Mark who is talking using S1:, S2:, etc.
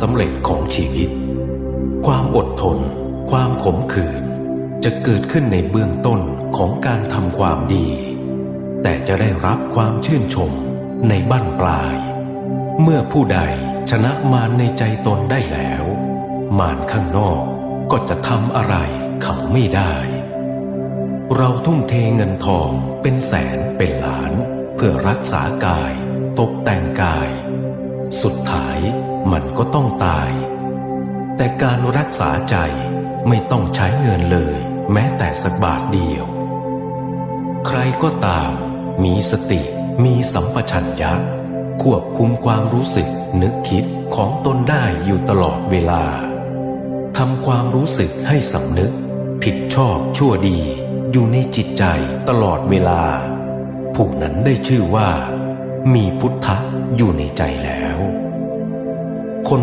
S1: สำเร็จของชีวิต ความอดทน ความขมขื่นจะเกิดขึ้นในเบื้องต้นของการทำความดี แต่จะได้รับความชื่นชมในบั้นปลาย เมื่อผู้ใดชนะมารในใจตนได้แล้ว มารข้างนอกก็จะทำอะไรเขาไม่ได้ เราทุ่มเทเงินทองเป็นแสนเป็นล้าน เพื่อรักษากาย ตกแต่งกายสุดท้าย มันก็ต้องตาย แต่การรักษาใจไม่ต้องใช้เงินเลย แม้แต่สักบาทเดียว ใครก็ตาม มีสติมีสัมปชัญญะ ควบคุมความรู้สึกนึกคิดของตนได้อยู่ตลอดเวลาทำความรู้สึกให้สำนึก ผิดชอบชั่วดีอยู่ในจิตใจตลอดเวลา ผู้นั้นได้ชื่อว่า มีพุทธะอยู่ในใจแล้ว คน